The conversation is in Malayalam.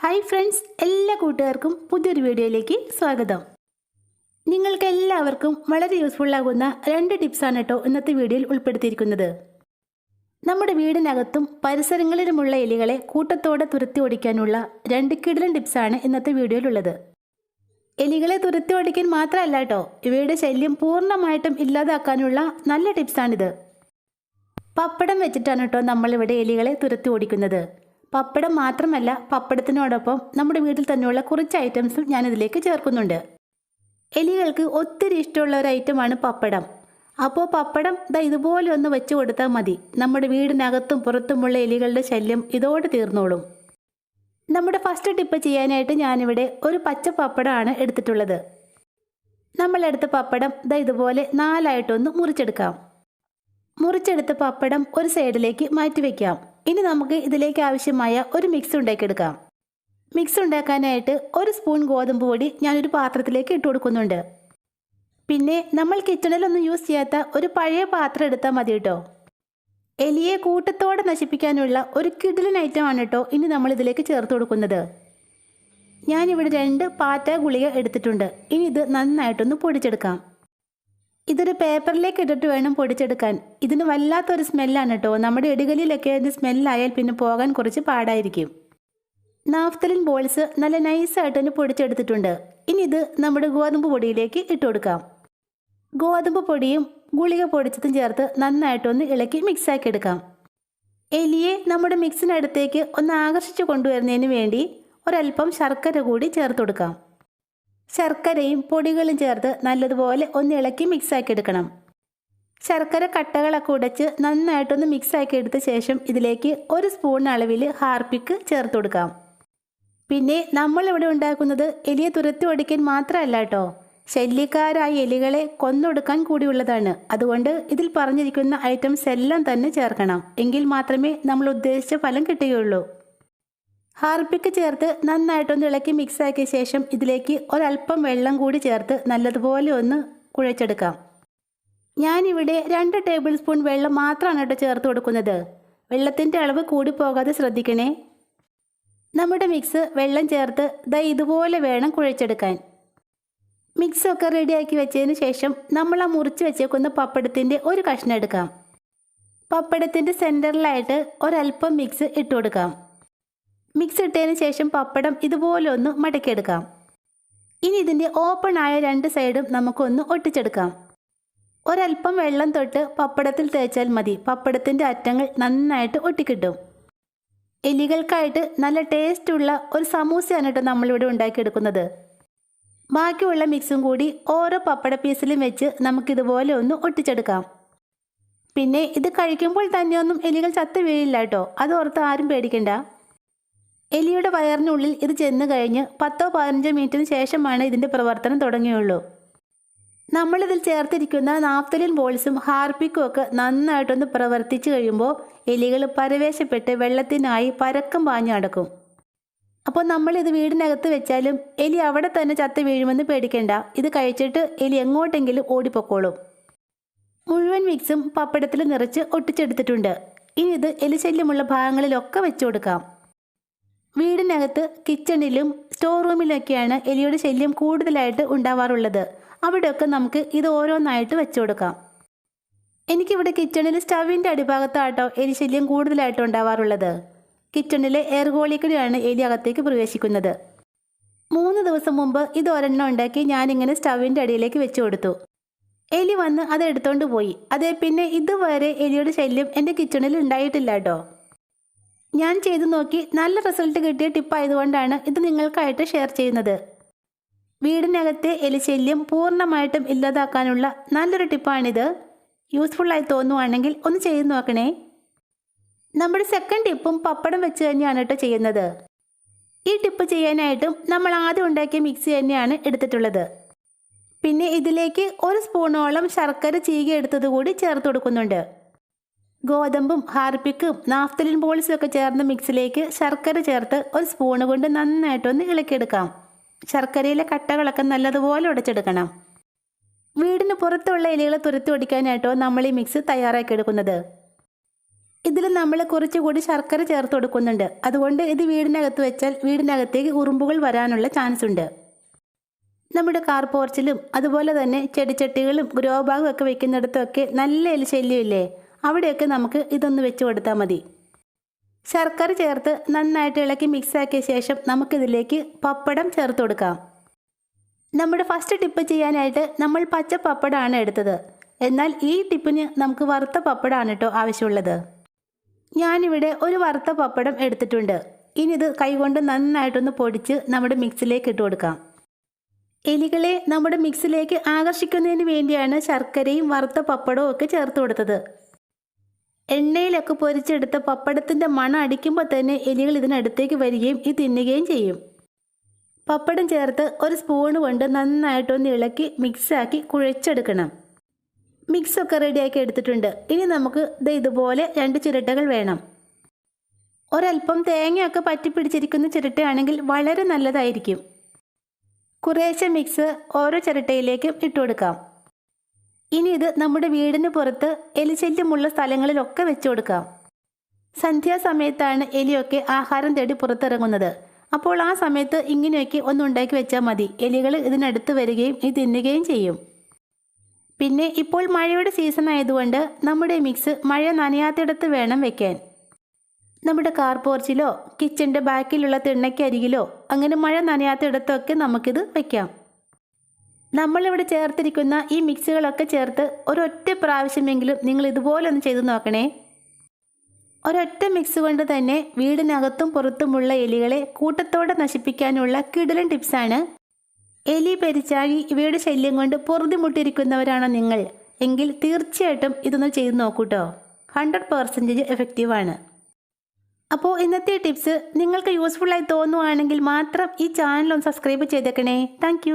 ഹായ് ഫ്രണ്ട്സ് എല്ലാ കൂട്ടുകാർക്കും പുതിയൊരു വീഡിയോയിലേക്ക് സ്വാഗതം. നിങ്ങൾക്ക് എല്ലാവർക്കും വളരെ യൂസ്ഫുൾ ആകുന്ന രണ്ട് ടിപ്സാണ് കേട്ടോ ഇന്നത്തെ വീഡിയോയിൽ ഉൾപ്പെടുത്തിയിരിക്കുന്നത്. നമ്മുടെ വീടിനകത്തും പരിസരങ്ങളിലുമുള്ള എലികളെ കൂട്ടത്തോടെ തുരത്തി ഓടിക്കാനുള്ള രണ്ട് കിടിലൻ ടിപ്സാണ് ഇന്നത്തെ വീഡിയോയിലുള്ളത്. എലികളെ തുരത്തി ഓടിക്കാൻ മാത്രമല്ല കേട്ടോ ഇവയുടെ ശല്യം പൂർണമായിട്ടും ഇല്ലാതാക്കാനുള്ള നല്ല ടിപ്സാണിത് പപ്പടം വെച്ചിട്ടാണ് കേട്ടോ നമ്മളിവിടെ എലികളെ തുരത്തി ഓടിക്കുന്നത്. പപ്പടം മാത്രമല്ല പപ്പടത്തിനോടൊപ്പം നമ്മുടെ വീട്ടിൽ തന്നെയുള്ള കുറച്ച് ഐറ്റംസും ഞാൻ ഇതിലേക്ക് ചേർക്കുന്നുണ്ട്. എലികൾക്ക് ഒത്തിരി ഇഷ്ടമുള്ള ഒരു ഐറ്റമാണ് പപ്പടം. അപ്പോൾ പപ്പടം ദാ ഇതുപോലെ ഒന്ന് വെച്ച് കൊടുത്താൽ മതി. നമ്മുടെ വീടിനകത്തും പുറത്തുമുള്ള എലികളുടെ ശല്യം ഇതോടെ തീർന്നോളും. നമ്മുടെ ഫസ്റ്റ് ടിപ്പ് ചെയ്യാനായിട്ട് ഞാനിവിടെ ഒരു പച്ച പപ്പടമാണ് എടുത്തിട്ടുള്ളത്. നമ്മളെടുത്ത പപ്പടം ദാ ഇതുപോലെ നാലായിട്ടൊന്ന് മുറിച്ചെടുക്കാം. മുറിച്ചെടുത്ത പപ്പടം ഒരു സൈഡിലേക്ക് മാറ്റി വെക്കാം. ഇനി നമുക്ക് ഇതിലേക്ക് ആവശ്യമായ ഒരു മിക്സ് ഉണ്ടാക്കിയെടുക്കാം. മിക്സ് ഉണ്ടാക്കാനായിട്ട് ഒരു സ്പൂൺ ഗോതമ്പ് പൊടി ഞാനൊരു പാത്രത്തിലേക്ക് ഇട്ട് കൊടുക്കുന്നുണ്ട്. പിന്നെ നമ്മൾ കിച്ചണിലൊന്നും യൂസ് ചെയ്യാത്ത ഒരു പഴയ പാത്രം എടുത്താൽ മതി കേട്ടോ എലിയെ കൂട്ടത്തോടെ നശിപ്പിക്കാനുള്ള ഒരു കിടിലൻ ആണ് കേട്ടോ ഇനി നമ്മൾ ഇതിലേക്ക് ചേർത്ത് കൊടുക്കുന്നത്. ഞാനിവിടെ രണ്ട് പാറ്റ ഗുളിക എടുത്തിട്ടുണ്ട്. ഇനി ഇത് നന്നായിട്ടൊന്ന് പൊടിച്ചെടുക്കാം. ഇതൊരു പേപ്പറിലേക്ക് ഇട്ടിട്ട് വേണം പൊടിച്ചെടുക്കാൻ. ഇതിന് വല്ലാത്തൊരു സ്മെല്ലാണ് കേട്ടോ നമ്മുടെ ഇടുകലിലൊക്കെ ഇത് സ്മെല്ലായാൽ പിന്നെ പോകാൻ കുറച്ച് പാടായിരിക്കും. നാഫ്തലിൻ ബോൾസ് നല്ല നൈസായിട്ട് തന്നെ പൊടിച്ചെടുത്തിട്ടുണ്ട്. ഇനി ഇത് നമ്മുടെ ഗോതമ്പ് പൊടിയിലേക്ക് ഇട്ട് കൊടുക്കാം. ഗോതമ്പ് പൊടിയും ഗുളിക പൊടിച്ചതും ചേർത്ത് നന്നായിട്ടൊന്ന് ഇളക്കി മിക്സാക്കി എടുക്കാം. എലിയെ നമ്മുടെ മിക്സിനടുത്തേക്ക് ഒന്ന് ആകർഷിച്ചു കൊണ്ടുവരുന്നതിന് വേണ്ടി ഒരല്പം ശർക്കര കൂടി ചേർത്ത് കൊടുക്കാം. ശർക്കരയും പൊടികളും ചേർത്ത് നല്ലതുപോലെ ഒന്ന് ഇളക്കി മിക്സാക്കി എടുക്കണം ശർക്കര കട്ടകളൊക്കെ ഉടച്ച് നന്നായിട്ടൊന്ന് മിക്സാക്കി എടുത്ത ശേഷം ഇതിലേക്ക് ഒരു സ്പൂൺ അളവിൽ ഹാർപ്പിക്ക് ചേർത്ത് കൊടുക്കാം. പിന്നെ നമ്മളിവിടെ ഉണ്ടാക്കുന്നത് എലിയെ തുരത്തി ഓടിക്കാൻ മാത്രമല്ല കേട്ടോ. ശല്യക്കാരായ എലികളെ കൊന്നൊടുക്കാൻ കൂടിയുള്ളതാണ് അതുകൊണ്ട് ഇതിൽ പറഞ്ഞിരിക്കുന്ന ഐറ്റംസ് എല്ലാം തന്നെ ചേർക്കണം. എങ്കിൽ മാത്രമേ നമ്മൾ ഉദ്ദേശിച്ച ഫലം കിട്ടുകയുള്ളൂ. ഹാർപ്പിക്ക് ചേർത്ത് നന്നായിട്ടൊന്ന് ഇളക്കി മിക്സ് ആക്കിയ ശേഷം ഇതിലേക്ക് ഒരല്പം വെള്ളം കൂടി ചേർത്ത് നല്ലതുപോലെ ഒന്ന് കുഴച്ചെടുക്കാം. ഞാനിവിടെ രണ്ട് ടേബിൾ സ്പൂൺ വെള്ളം മാത്രമാണ് കേട്ടോ ചേർത്ത് കൊടുക്കുന്നത്. വെള്ളത്തിന്റെ അളവ് കൂടി പോകാതെ ശ്രദ്ധിക്കണേ. നമ്മുടെ മിക്സ് വെള്ളം ചേർത്ത് ദാ ഇതുപോലെ വേണം കുഴച്ചെടുക്കാൻ. മിക്സൊക്കെ റെഡിയാക്കി വെച്ചതിന് ശേഷം നമ്മൾ ആ മുറിച്ച് വെച്ചേക്കുന്ന പപ്പടത്തിന്റെ ഒരു കഷ്ണം എടുക്കാം. പപ്പടത്തിന്റെ സെന്ററിലായിട്ട് ഒരല്പം മിക്സ് ഇട്ട് കൊടുക്കാം. മിക്സ് ഇട്ടതിന് ശേഷം പപ്പടം ഇതുപോലെ ഒന്ന് മടക്കിയെടുക്കാം. ഇനി ഇതിന്റെ ഓപ്പൺ ആയ രണ്ട് സൈഡും നമുക്കൊന്ന് ഒട്ടിച്ചെടുക്കാം. ഒരല്പം വെള്ളം തൊട്ട് പപ്പടത്തിൽ തേച്ചാൽ മതി. പപ്പടത്തിന്റെ അറ്റങ്ങൾ നന്നായിട്ട് ഒട്ടിക്കിട്ടും. എലികൾക്കായിട്ട് നല്ല ടേസ്റ്റുള്ള ഒരു സമൂസയാണ് കേട്ടോ നമ്മളിവിടെ ഉണ്ടാക്കിയെടുക്കുന്നത്. ബാക്കിയുള്ള മിക്സും കൂടി ഓരോ പപ്പട പീസിലും വെച്ച് നമുക്കിതുപോലെ ഒന്ന് ഒട്ടിച്ചെടുക്കാം. പിന്നെ ഇത് കഴിക്കുമ്പോൾ തന്നെയൊന്നും എലികൾ ചത്ത് വീഴില്ല കേട്ടോ. അത് ഓർത്ത് ആരും പേടിക്കണ്ട. എലിയുടെ വയറിനുള്ളിൽ ഇത് ചെന്ന് കഴിഞ്ഞ് പത്തോ പതിനഞ്ചോ മിനിറ്റിന് ശേഷമാണ് ഇതിന്റെ പ്രവർത്തനം തുടങ്ങിയുള്ളൂ. നമ്മളിതിൽ ചേർത്തിരിക്കുന്ന നാഫ്തലിൻ ബോൾസും ഹാർപ്പിക്കും ഒക്കെ നന്നായിട്ടൊന്ന് പ്രവർത്തിച്ചു കഴിയുമ്പോൾ എലികൾ പരവേശപ്പെട്ട് വെള്ളത്തിനായി പരക്കം പാഞ്ഞു നടക്കും. അപ്പോൾ നമ്മളിത് വീടിനകത്ത് വെച്ചാലും എലി അവിടെ തന്നെ ചത്ത് വീഴുമെന്ന് പേടിക്കേണ്ട. ഇത് കഴിച്ചിട്ട് എലി എങ്ങോട്ടെങ്കിലും ഓടിപ്പൊക്കോളും. മുഴുവൻ മിക്സും പപ്പടത്തിൽ നിറച്ച് ഒട്ടിച്ചെടുത്തിട്ടുണ്ട്. ഇനി ഇത് എലിശല്യമുള്ള ഭാഗങ്ങളിലൊക്കെ വെച്ചു കൊടുക്കാം. വീടിനകത്ത് കിച്ചണിലും സ്റ്റോർ റൂമിലൊക്കെയാണ് എലിയുടെ ശല്യം കൂടുതലായിട്ട് ഉണ്ടാവാറുള്ളത്. അവിടെയൊക്കെ നമുക്ക് ഇത് ഓരോന്നായിട്ട് വെച്ചു കൊടുക്കാം. എനിക്കിവിടെ കിച്ചണിൽ സ്റ്റവിന്റെ അടിഭാഗത്താട്ടോ എലി ശല്യം കൂടുതലായിട്ട് ഉണ്ടാവാറുള്ളത്. കിച്ചണിലെ എയർ ഹോളിക്കൂടിയാണ് എലി അകത്തേക്ക് പ്രവേശിക്കുന്നത്. മൂന്ന് ദിവസം മുമ്പ് ഇത് ഒരെണ്ണം ഉണ്ടാക്കി ഞാനിങ്ങനെ സ്റ്റവിന്റെ അടിയിലേക്ക് വെച്ചു കൊടുത്തു. എലി വന്ന് അത് എടുത്തോണ്ട് പോയി. അതേ പിന്നെ ഇതുവരെ എലിയുടെ ശല്യം എന്റെ കിച്ചണിൽ ഉണ്ടായിട്ടില്ല കേട്ടോ ഞാൻ ചെയ്തു നോക്കി നല്ല റിസൾട്ട് കിട്ടിയ ടിപ്പായതുകൊണ്ടാണ് ഇത് നിങ്ങൾക്കായിട്ട് ഷെയർ ചെയ്യുന്നത്. വീടിനകത്തെ എലിശല്യം പൂർണമായിട്ടും ഇല്ലാതാക്കാനുള്ള നല്ലൊരു ടിപ്പാണിത് യൂസ്ഫുള്ളായി തോന്നുവാണെങ്കിൽ ഒന്ന് ചെയ്തു നോക്കണേ. നമ്മുടെ സെക്കൻഡ് ടിപ്പും പപ്പടം വെച്ച് തന്നെയാണ് കേട്ടോ ചെയ്യുന്നത്. ഈ ടിപ്പ് ചെയ്യാനായിട്ടും നമ്മൾ ആദ്യം ഉണ്ടാക്കിയ മിക്സി തന്നെയാണ് എടുത്തിട്ടുള്ളത്. പിന്നെ ഇതിലേക്ക് ഒരു സ്പൂണോളം ശർക്കര ചീകി എടുത്തത് കൂടി ചേർത്ത് കൊടുക്കുന്നുണ്ട്. ഗോതമ്പും ഹാർപ്പിക്കും നാഫ്തലിൻ പോളിസും ഒക്കെ ചേർന്ന് മിക്സിലേക്ക് ശർക്കര ചേർത്ത് ഒരു സ്പൂണ് കൊണ്ട് നന്നായിട്ടൊന്ന് ഇളക്കിയെടുക്കാം. ശർക്കരയിലെ കട്ടകളൊക്കെ നല്ലതുപോലെ ഉടച്ചെടുക്കണം. വീടിന് പുറത്തുള്ള ഇലകൾ തുരത്തി ഒടിക്കാനായിട്ടോ നമ്മൾ ഈ മിക്സ് തയ്യാറാക്കി എടുക്കുന്നത് ഇതിൽ നമ്മൾ കുറച്ചുകൂടി ശർക്കര ചേർത്ത് കൊടുക്കുന്നുണ്ട്. അതുകൊണ്ട് ഇത് വീടിനകത്ത് വെച്ചാൽ വീടിനകത്തേക്ക് ഉറുമ്പുകൾ വരാനുള്ള ചാൻസ് ഉണ്ട്. നമ്മുടെ കാർ പോർച്ചിലും അതുപോലെ തന്നെ ചെടിച്ചട്ടികളും ഗ്രോ ബാഗും ഒക്കെ വെക്കുന്നിടത്തൊക്കെ നല്ല എലിശല്യമില്ലേ? അവിടെയൊക്കെ നമുക്ക് ഇതൊന്ന് വെച്ച് കൊടുത്താൽ മതി. ശർക്കര ചേർത്ത് നന്നായിട്ട് ഇളക്കി മിക്സാക്കിയ ശേഷം നമുക്കിതിലേക്ക് പപ്പടം ചേർത്ത് കൊടുക്കാം. നമ്മുടെ ഫസ്റ്റ് ടിപ്പ് ചെയ്യാനായിട്ട് നമ്മൾ പച്ച പപ്പടമാണ് എടുത്തത്. എന്നാൽ ഈ ടിപ്പിന് നമുക്ക് വറുത്ത പപ്പടമാണ് കേട്ടോ ആവശ്യമുള്ളത്. ഞാനിവിടെ ഒരു വറുത്ത പപ്പടം എടുത്തിട്ടുണ്ട്. ഇനി ഇത് കൈകൊണ്ട് നന്നായിട്ടൊന്ന് പൊടിച്ച് നമ്മുടെ മിക്സിലേക്ക് ഇട്ട് കൊടുക്കാം. എലികളെ നമ്മുടെ മിക്സിലേക്ക് ആകർഷിക്കുന്നതിന് വേണ്ടിയാണ് ശർക്കരയും വറുത്ത പപ്പടവും ഒക്കെ ചേർത്ത് കൊടുത്തത്. എണ്ണയിലൊക്കെ പൊരിച്ചെടുത്ത പപ്പടത്തിന്റെ മണം അടിക്കുമ്പോൾ തന്നെ എലികൾ ഇതിനടുത്തേക്ക് വരികയും ഇത് തിന്നുകയും ചെയ്യും. പപ്പടം ചേർത്ത് ഒരു സ്പൂൺ കൊണ്ട് നന്നായിട്ടൊന്ന് ഇളക്കി മിക്സാക്കി കുഴച്ചെടുക്കണം. മിക്സൊക്കെ റെഡിയാക്കി എടുത്തിട്ടുണ്ട്. ഇനി നമുക്ക് ദേ ഇതുപോലെ രണ്ട് ചിരട്ടകൾ വേണം. ഒരല്പം തേങ്ങയൊക്കെ പറ്റിപ്പിടിച്ചിരിക്കുന്ന ചിരട്ടയാണെങ്കിൽ വളരെ നല്ലതായിരിക്കും. കുറേശ്ശെ മിക്സ് ഓരോ ചിരട്ടയിലേക്കും ഇട്ട് കൊടുക്കാം ഇനി ഇത് നമ്മുടെ വീടിന് പുറത്ത് എലിശല്യമുള്ള സ്ഥലങ്ങളിലൊക്കെ വെച്ചു കൊടുക്കാം. സന്ധ്യാസമയത്താണ് എലിയൊക്കെ ആഹാരം തേടി പുറത്തിറങ്ങുന്നത്. അപ്പോൾ ആ സമയത്ത് ഇങ്ങനെയൊക്കെ ഒന്ന് ഉണ്ടാക്കി വെച്ചാൽ മതി. എലികൾ ഇതിനടുത്ത് വരികയും ഇത് തിന്നുകയും ചെയ്യും. പിന്നെ ഇപ്പോൾ മഴയുടെ സീസൺ ആയതുകൊണ്ട് നമ്മുടെ മിക്സ് മഴ നനയാത്തിടത്ത് വേണം വെക്കാൻ. നമ്മുടെ കാർ പോർച്ചിലോ കിച്ചന്റെ ബാക്കിലുള്ള തിണ്ണയ്ക്കരികിലോ അങ്ങനെ മഴ നനയാത്തിടത്തൊക്കെ നമുക്കിത് വെക്കാം. നമ്മളിവിടെ ചേർത്തിരിക്കുന്ന ഈ മിക്സുകളൊക്കെ ചേർത്ത് ഒരൊറ്റ പ്രാവശ്യമെങ്കിലും നിങ്ങൾ ഇതുപോലെ ഒന്ന് ചെയ്തു നോക്കണേ. ഒരൊറ്റ മിക്സ് കൊണ്ട് തന്നെ വീടിനകത്തും പുറത്തുമുള്ള എലികളെ കൂട്ടത്തോടെ നശിപ്പിക്കാനുള്ള കിടലൻ ടിപ്സാണ്. എലി പെരിച്ചാഴി ഇവയുടെ ശല്യം കൊണ്ട് പൊറുതിമുട്ടിരിക്കുന്നവരാണോ നിങ്ങൾ. എങ്കിൽ തീർച്ചയായിട്ടും ഇതൊന്ന് ചെയ്തു നോക്കൂട്ടോ. ഹൺഡ്രഡ് പെർസെന്റേജ് എഫക്റ്റീവാണ് അപ്പോൾ ഇന്നത്തെ ടിപ്സ് നിങ്ങൾക്ക് യൂസ്ഫുള്ളായി തോന്നുവാണെങ്കിൽ മാത്രം ഈ ചാനൽ ഒന്ന് സബ്സ്ക്രൈബ് ചെയ്തേക്കണേ. താങ്ക്